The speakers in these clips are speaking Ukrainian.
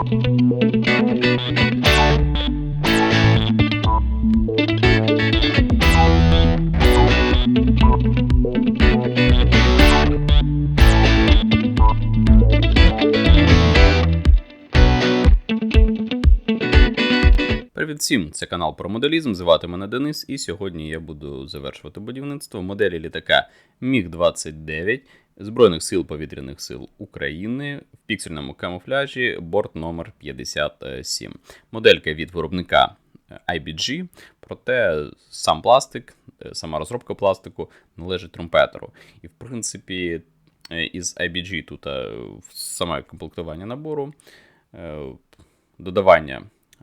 Привіт всім! Це канал про моделізм. Звати мене Денис, і сьогодні я буду завершувати будівництво моделі літака Міг-29 Збройних сил повітряних сил України в піксельному камуфляжі борт номер 57. Моделька від виробника IBG, проте сам пластик, е, сама розробка пластику належить трумпетеру. І в принципі, е, із IBG тут е, саме комплектування набору, е, додавання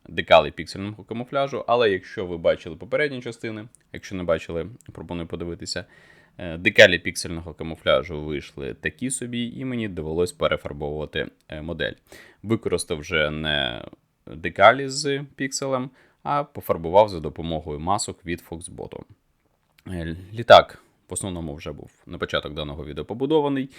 декалей піксельного камуфляжу. Але якщо ви бачили попередні частини, якщо не бачили, пропоную подивитися. Е, Декалі піксельного камуфляжу вийшли такі собі, і мені довелось перефарбовувати е, модель. Використав вже не декалі з пікселем, а пофарбував за допомогою масок від Foxbot. Е, Літак в основному вже був на початок даного відео побудований,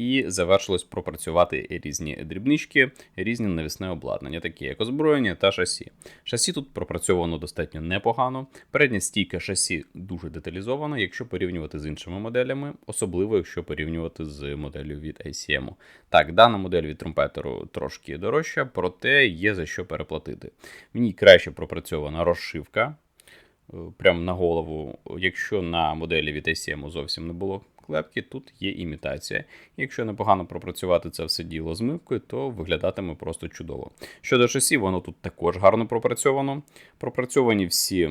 і завершилось пропрацювати різні дрібнички, різні навісне обладнання, такі як озброєння та шасі. Шасі тут пропрацьовано достатньо непогано. Передня стійка шасі дуже деталізована, якщо порівнювати з іншими моделями, особливо якщо порівнювати з моделлю від ICM. Так, дана модель від трумпетеру трошки дорожча, проте є за що переплатити. В ній краще пропрацьована розшивка. е, Прямо на голову, якщо на моделі від ICM зовсім не було клепки, тут є імітація. Якщо непогано пропрацювати це все діло змивкою, то виглядатиме просто чудово. Щодо шасі, воно тут також гарно пропрацьовано. Пропрацьовані всі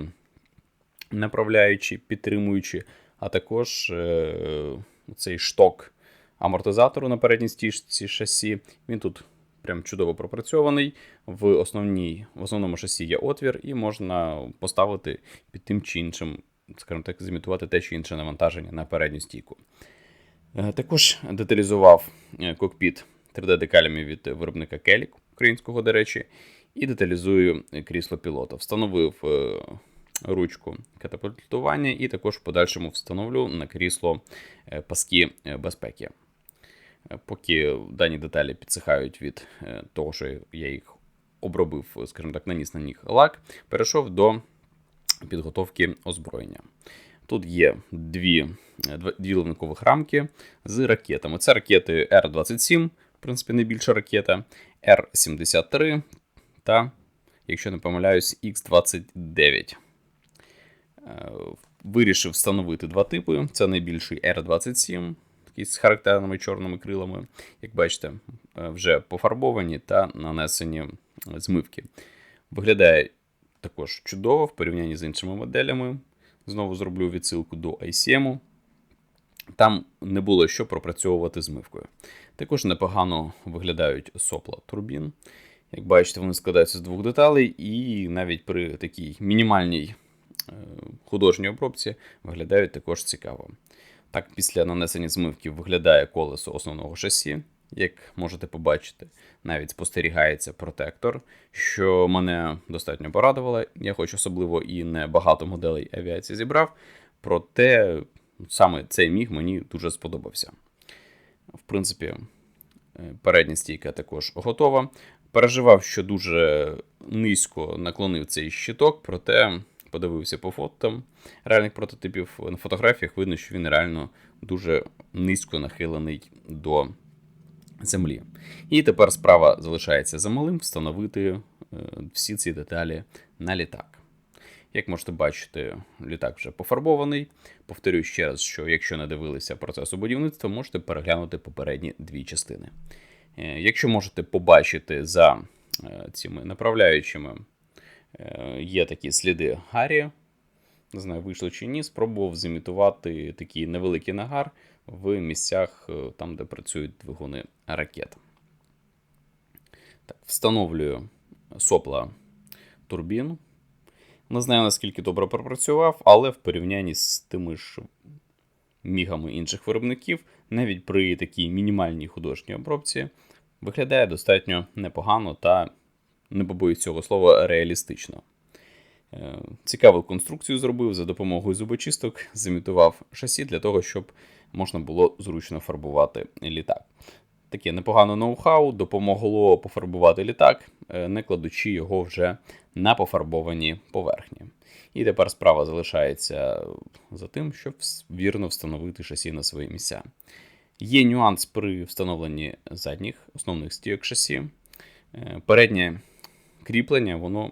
направляючі, підтримуючі, а також е, цей шток амортизатору на передній стіжці шасі. Він тут прям чудово пропрацьований. В, основній, в основному шасі є отвір, і можна поставити під тим чи іншим, скажімо так, зімітувати те чи інше навантаження на передню стійку. Е, Також деталізував е, кокпіт 3D-декалями від виробника Kelly, українського, до речі, і деталізую крісло пілота. Встановив е, ручку катапультування і також в подальшому встановлю на крісло паски безпеки. Поки дані деталі підсихають від того, що я їх обробив, скажімо так, наніс на них лак, перейшов до підготовки озброєння. Тут є дві, е, дві ливникових рамки з ракетами. Це ракети Р-27, в принципі, найбільша ракета, Р-73 та, якщо не помиляюсь, Х-29. Е, Вирішив встановити два типи. Це найбільший R27, такий з характерними чорними крилами. Як бачите, е, вже пофарбовані та нанесені змивки. Виглядає також чудово в порівнянні з іншими моделями. Знову зроблю відсилку до ICM. Там не було що пропрацьовувати змивкою. Також непогано виглядають сопла турбін. Як бачите, вони складаються з двох деталей, і навіть при такій мінімальній е, художній обробці виглядають також цікаво. Так, після нанесення змивки виглядає колесо основного шасі. Як можете побачити, навіть спостерігається протектор, що мене достатньо порадувало. Я хоч особливо і не багато моделей авіації зібрав, проте саме цей міг мені дуже сподобався. В принципі, е, передня стійка також готова. Переживав, що дуже низько наклонив цей щиток, проте подивився по фотам реальних прототипів. На фотографіях видно, що він реально дуже низько нахилений до землі. І тепер справа залишається за малим встановити е, всі ці деталі на літак. Як можете бачити, літак вже пофарбований. Повторюю ще раз, що якщо не дивилися процесу будівництва, можете переглянути попередні дві частини. Е, Якщо можете побачити за е, цими направляючими, є такі сліди Гаррі. Не знаю, вийшло чи ні, спробував зімітувати такий невеликий нагар в місцях, е, там, де працюють двигуни ракет. Так, встановлюю сопла турбін. Не знаю, наскільки добре пропрацював, але в порівнянні з тими ж мігами інших виробників, навіть при такій мінімальній художній обробці, виглядає достатньо непогано та, не побоюсь цього слова, реалістично. Е, Цікаву конструкцію зробив за допомогою зубочисток, зімітував шасі для того, щоб можна було зручно фарбувати літак. Таке непогане ноу-хау допомогло пофарбувати літак, е, не кладучи його вже на пофарбовані поверхні. І тепер справа залишається за тим, щоб вірно встановити шасі на свої місця. Є нюанс при встановленні задніх основних стійок шасі. Е, Переднє кріплення воно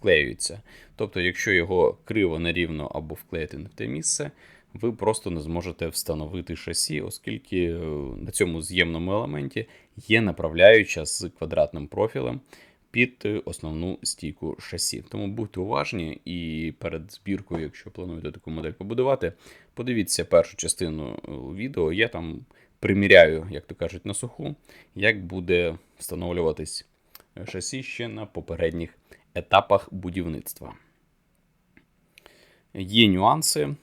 вклеюється. Тобто, якщо його криво нерівно або вклеїти не в те місце, ви просто не зможете встановити шасі, оскільки е, на цьому з'ємному елементі є направляюча з квадратним профілем під е, основну стійку шасі. Тому будьте уважні і перед збіркою, якщо плануєте таку модель побудувати, подивіться першу частину е, відео. Я там приміряю, як то кажуть, на суху, як буде встановлюватись шасі ще на попередніх етапах будівництва. Є нюанси.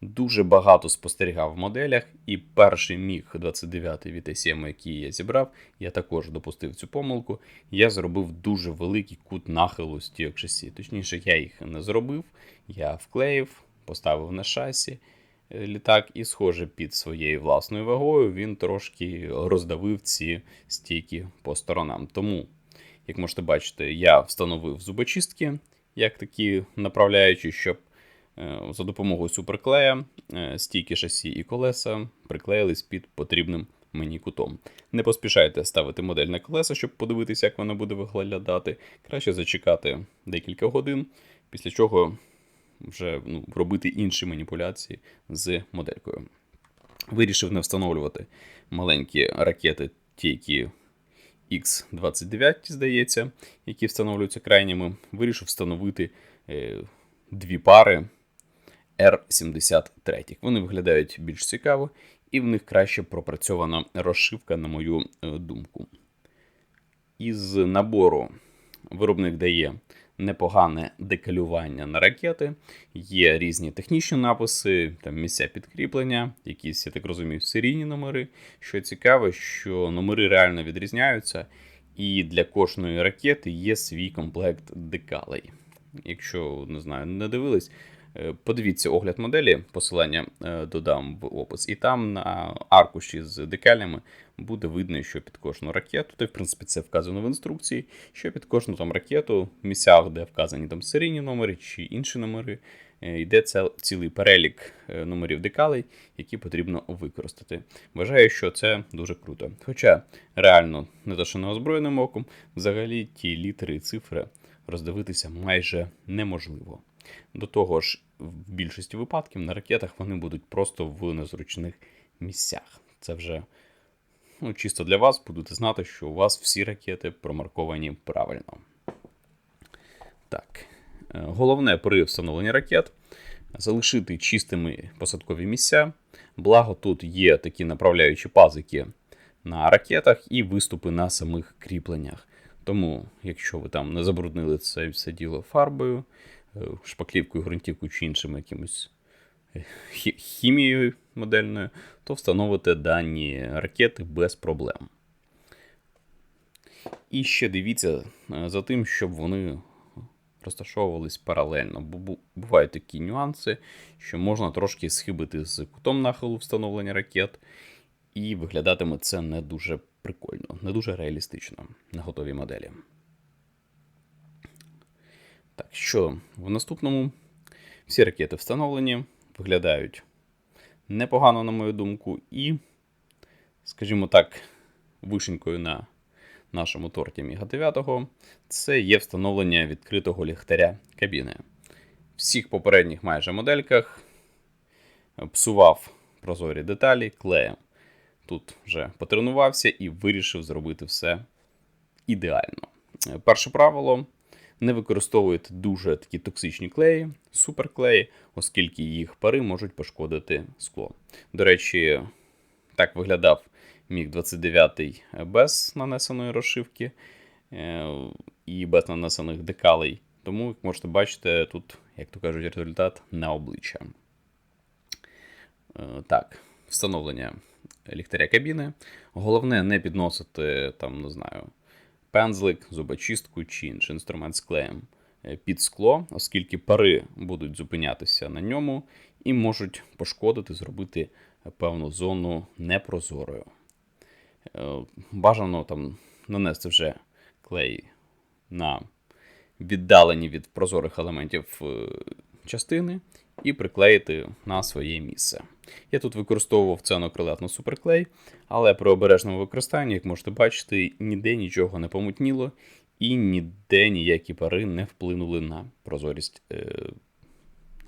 Дуже багато спостерігав в моделях, і перший міг 29 від SM, який я зібрав, я також допустив цю помилку. Я зробив дуже великий кут нахилу стійок шасі. Точніше, я їх не зробив, я вклеїв, поставив на шасі е, літак, і, схоже, під своєю власною вагою він трошки роздавив ці стійки по сторонам. Тому, як можете бачити, я встановив зубочистки, як такі направляючі, щоб е, за допомогою суперклея е, стійки шасі і колеса приклеїлись під потрібним мені кутом. Не поспішайте ставити модель на колеса, щоб подивитися, як вона буде виглядати. Краще зачекати декілька годин, після чого вже ну, робити інші маніпуляції з моделькою. Вирішив не встановлювати маленькі ракети, ті, які X29, здається, які встановлюються крайніми. Вирішив встановити е, дві пари R73. Вони виглядають більш цікаво, і в них краще пропрацьована розшивка, на мою е, думку. Із набору виробник дає непогане декалювання на ракети, є різні технічні написи, там місця підкріплення, якісь, я так розумію, серійні номери. Що цікаво, що номери реально відрізняються, і для кожної ракети є свій комплект декалей. Якщо не знаю, не дивились, подивіться огляд моделі, посилання е, додам в опис, і там на аркуші з декалями буде видно, що під кожну ракету, та в принципі це вказано в інструкції, що під кожну там ракету, в місцях, де вказані там серійні номери чи інші номери, е, йде цілий перелік е, номерів декалей, які потрібно використати. Вважаю, що це дуже круто. Хоча реально, не те, що неозброєним оком, взагалі ті літери і цифри роздивитися майже неможливо. До того ж, в більшості випадків на ракетах вони будуть просто в незручних місцях. Це вже ну, чисто для вас будете знати, що у вас всі ракети промарковані правильно. Так. Е, Головне при встановленні ракет залишити чистими посадкові місця. Благо тут є такі направляючі пазики на ракетах і виступи на самих кріпленнях. Тому, якщо ви там не забруднили це все діло фарбою, шпаклівкою, ґрунтівкою чи іншим якимось е, хімією модельною, то встановите дані ракети без проблем. І ще дивіться е, за тим, щоб вони розташовувались паралельно. Бо бувають такі нюанси, що можна трошки схибити з кутом нахилу встановлення ракет, і виглядатиме це не дуже прикольно, не дуже реалістично на готовій моделі. Так, що в наступному всі ракети встановлені, виглядають непогано, на мою думку, і, скажімо так, вишенькою на нашому торті Міга 9 це є встановлення відкритого ліхтаря кабіни. Всіх попередніх майже модельках псував прозорі деталі клеєм. Тут вже потренувався і вирішив зробити все ідеально. Перше правило: не використовуйте дуже такі токсичні клеї, суперклеї, оскільки їх пари можуть пошкодити скло. До речі, так виглядав Міг 29 без нанесеної розшивки е, і без нанесених декалей. Тому, як можете бачити, тут, як то кажуть, результат на обличчя. Е, Так, встановлення ліхтаря кабіни. Головне не підносити там, не знаю, пензлик, зубочистку чи інший інструмент з клеєм е, під скло, оскільки пари будуть зупинятися на ньому і можуть пошкодити, зробити певну зону непрозорою. Е, Бажано там нанести вже клей на віддалені від прозорих елементів е, частини і приклеїти на своє місце. Я тут використовував цианокрилатну суперклей, але при обережному використанні, як можете бачити, ніде нічого не помутніло і ніде ніякі пари не вплинули на прозорість е,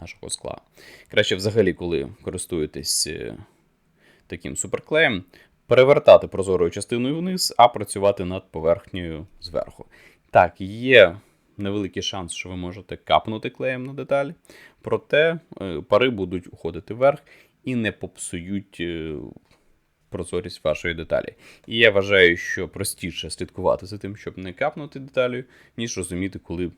нашого скла. Краще взагалі, коли користуєтесь е, таким суперклеєм, перевертати прозорою частиною вниз, а працювати над поверхнею зверху. Так, є невеликий шанс, що ви можете капнути клеєм на деталь, проте е, пари будуть уходити вверх і не попсують е, прозорість вашої деталі. І я вважаю, що простіше слідкувати за тим, щоб не капнути деталю, ніж розуміти, коли,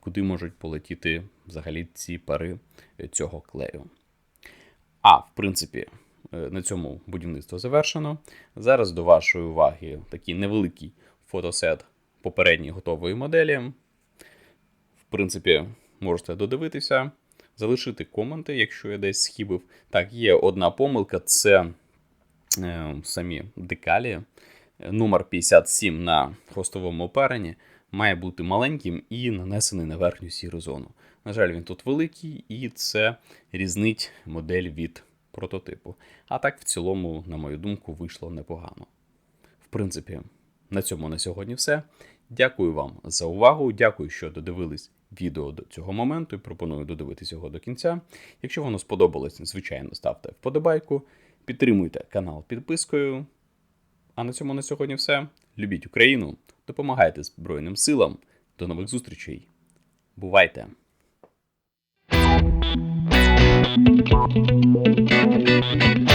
куди можуть полетіти взагалі ці пари е, цього клею. А, в принципі, на цьому будівництво завершено. Зараз до вашої уваги такий невеликий фотосет попередньої готової моделі. Принципі, можете додивитися, залишити коменти, якщо я десь схибив. Так, є одна помилка, це е, самі декалі. Номер 57 на хвостовому оперенні має бути маленьким і нанесений на верхню сіру зону. На жаль, він тут великий, і це різнить модель від прототипу. А так, в цілому, на мою думку, вийшло непогано. В принципі, на цьому на сьогодні все. Дякую вам за увагу. Дякую, що додивились відео до цього моменту і пропоную додивитись його до кінця. Якщо воно сподобалось, звичайно, ставте вподобайку, підтримуйте канал підпискою. А на цьому на сьогодні все. Любіть Україну, допомагайте Збройним силам. До нових зустрічей. Бувайте! Thank you.